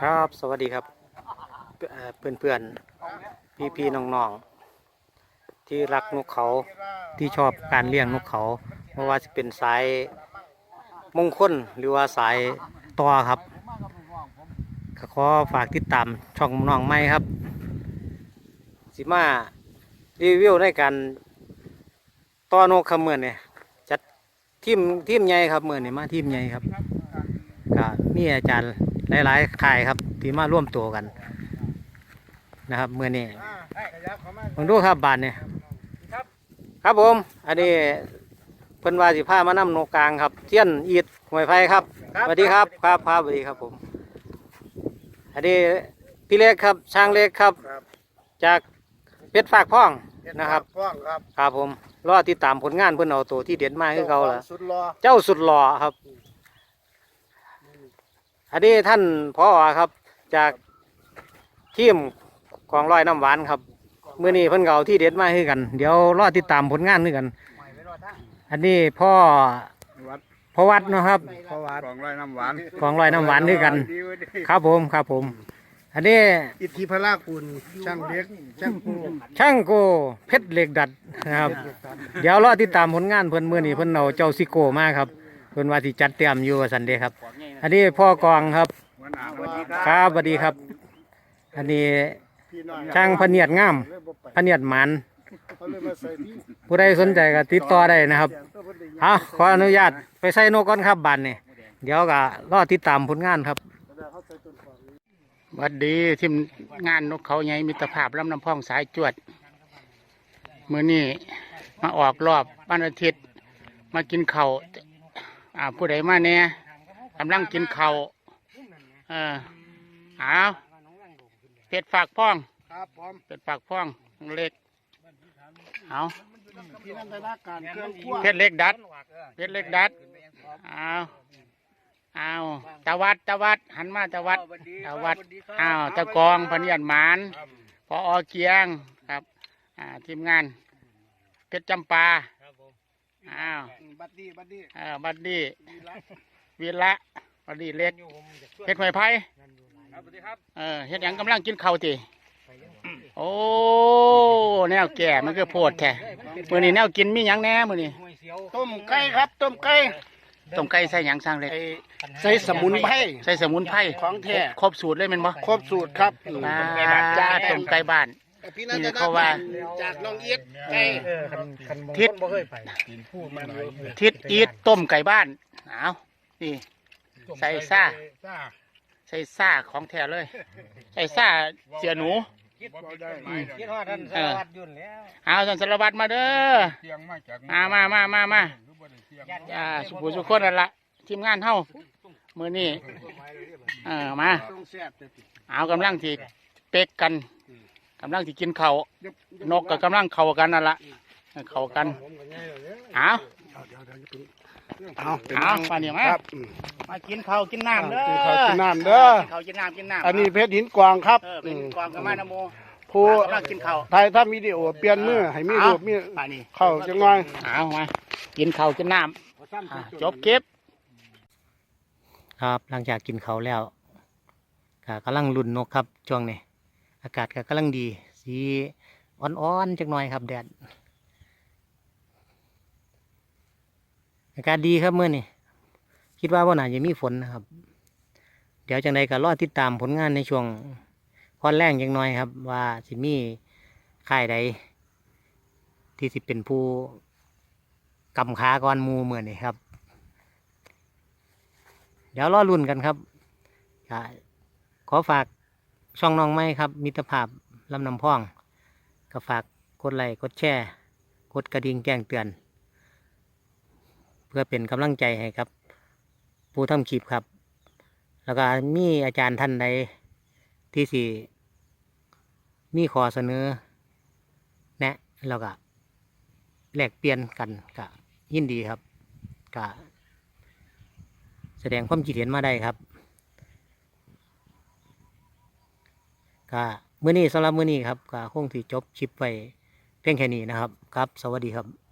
ครับ สวัสดีครับเอ่อเพื่อนๆพี่ๆน้องๆที่รักนกเขาที่ชอบการเลี้ยงนกเขาไม่ว่าจะเป็นสายมงคลหรือว่าสายตอครับก็ขอฝากติดตามช่องน้องไม้ครับ สิมารีวิวในการต่อนกครับเมื่อนี่ยจัดทีมทีมใหญ่ครับเมือนเนี่ยมาทีมใหญ่ครับ ก็มีอาจารย์หลายๆค่ายครับที่มาร่วมตัวกัน นะครับเมื่อนี้ผมดูครับบานเนี่ยครับผม อันนี้เพิ่นว่าสิพามานำโนกลางครับเทียนอีดหวยไฟครับสวัสดีครับครับครับสวัสดีครับผม อันนี้พี่เล็กครับช่างเล็กครับครับจากเพชรฝากพ้องนะครับฟ้องครับครับผมรอติดตามผลงานเพิ่นเอาตัวที่เด็ดมากคือเขาล่ะสุดรอเจ้าสุดหล่อครับ อันนี้ท่านพ่อครับ จากทีมกองร้อยน้ำหวานครับมื่อนี้เพิ่นเก่าที่เด็ดมาให้กัน เดี๋ยวรอติดตามผลงานให้กัน อันนี้พ่อวัดพ่อวัดเนาะครับพระวัดของไรน้ำหวานกองร้อยน้ำหวานด้วยกัน ครับผมครับผม อันนี้อิทธิพระคุณช่างเล็กช่างผู้ช่างโกเพชรเหล็กดัดนะครับ เดี๋ยวรอติดตามผลงานเพิ่นมื่อนี้เพิ่นเอาเจ้าซิโก้มาครับเพิ่นว่าสิจัดเตรียมอยู่ว่าสันเดครับ อันนี้พ่อกองครับวันอาวันนี้ครับสวัสดีครับ อันนี้พี่น้อยช่างพะเนียดงามเลยบ่ไปพะเนียดหมันเขาเลยมาใส่ที่ผู้ใดสนใจก็ติดต่อได้นะครับเอาขออนุญาตไปใส่นกก่อนครับบันนี่เดี๋ยวก็รอติดตามผลงานครับเขาใส่ต้นก่อนหวัดดีทีมงานนกเขาใหญ่มิตรภาพลำน้ำพองสายจวดมือนี้มาออกรอบวันอาทิตย์ มากินเขาวอ่าผู้ใดมาเนี่ย กำลังกินเขาวเออเอาเป็ดฝากพ่องครับผมเป็ดฝากพ่องเล็กเอาที่นันทนาการเครื่องคั่วเพชรเล็กดัดเพชรเล็กดัดเอาเอาตะวัดตะวัดหันมาตะวัดตะวัดอ้าวตะกองพะเนียนหมานพออเกียงครับอ่าทีมงานเพชรจำปาอ้าวบัดดี้บัดดี้อ่าบัดดี้ วีระบัดดี้เล็กเพชรหอยไผ่เออเฮ็ดหยังกำลังกินข้าวติโอ้แนวแก่มันก็โพดแท้มื้อนี้แนวกินมีหยังแหน่มื้อนี้ต้มไก่ครับต้มไก่ต้มไก่ใส่หยังสร้างเล็กใส่สมุนไพรใส่สมุนไพรของแท้ครบสูตรเลยแม่นบ่ครบสูตรครับอ่าจากต้มไก่บ้านพี่นันทนี่นาเขาว่าจากน้องเอียดไก่ทิศทิศอีทต้มไก่บ้านเอา นี่ใส่ซ่าใส่ซ่าของแท้เลย ใส่ซ่าเสียหนูอืมคิดว่าท่านเออวัดยุ่นแล้ว เอาสันสารวัตรมาเด้อมามามามามาอ่าสุภูสุขคนนั่นละทีมงานเฮามือนี้เออมา ต้องแซ่บแต่เอากำลังที่เป็กกันกำลังที่กินเขาวนกกับกำลังเข้ากันนั่นละเข้ากันเอาเอาเอามาเนี่ยมาครับมากินข้าวกินน้ำเด้อกินข้าวกินน้ำเด้อกินข้าวกินน้ำกินน้ำอันนี้เพชรหินกวางครับเออเป็นกองกับมานะโมผู้กำลังกินข้าวถ่ายทำวิดีโอเปลี่ยนมือให้มีรูปมีป่านี่เข้าจังไงเอามากินข้าวกินน้ำอะจบคลิปครับหลังจากกินเขาวแล้วก็กำลังลุ่นนกครับช่วงนี้ อากาศก็กำลังดี สีอ่อนๆจักหน่อยครับแดด อากาศดีครับเมื่อนี้คิดว่าวันไหนาจะมีฝนนะครับ เดี๋ยวจังใดก็รอติดตามผลงานในช่วงพอนแรงจังน่อยครับ ว่าสิมีค่ายใด ที่สิเป็นผู้กำขาก้อนมูเมื่อนี้ครับ เดี๋ยวรอรุ่นกันครับขอฝากช่องน้องไม้ครับ มิตรภาพลำนำพอง ก็ฝากกดไลค์กดแชร์ กดกระดิ่งแจ้งเตือน เพื่อเป็นกำลังใจให้ครับ ผู้ทำคลิปครับ แล้วก็มีอาจารย์ท่านใดที่สี่มีขอเสนอ แนะแล้วก็แลกเปลี่ยนกันก็ยินดีครับก็แสดงความคิดเห็นมาได้ครับก็มื้อนี้สำหรับมื้อนี้ครับก็คงที่จบคลิปไปเพียงแค่นี้นะครับ ครับ สวัสดีครับ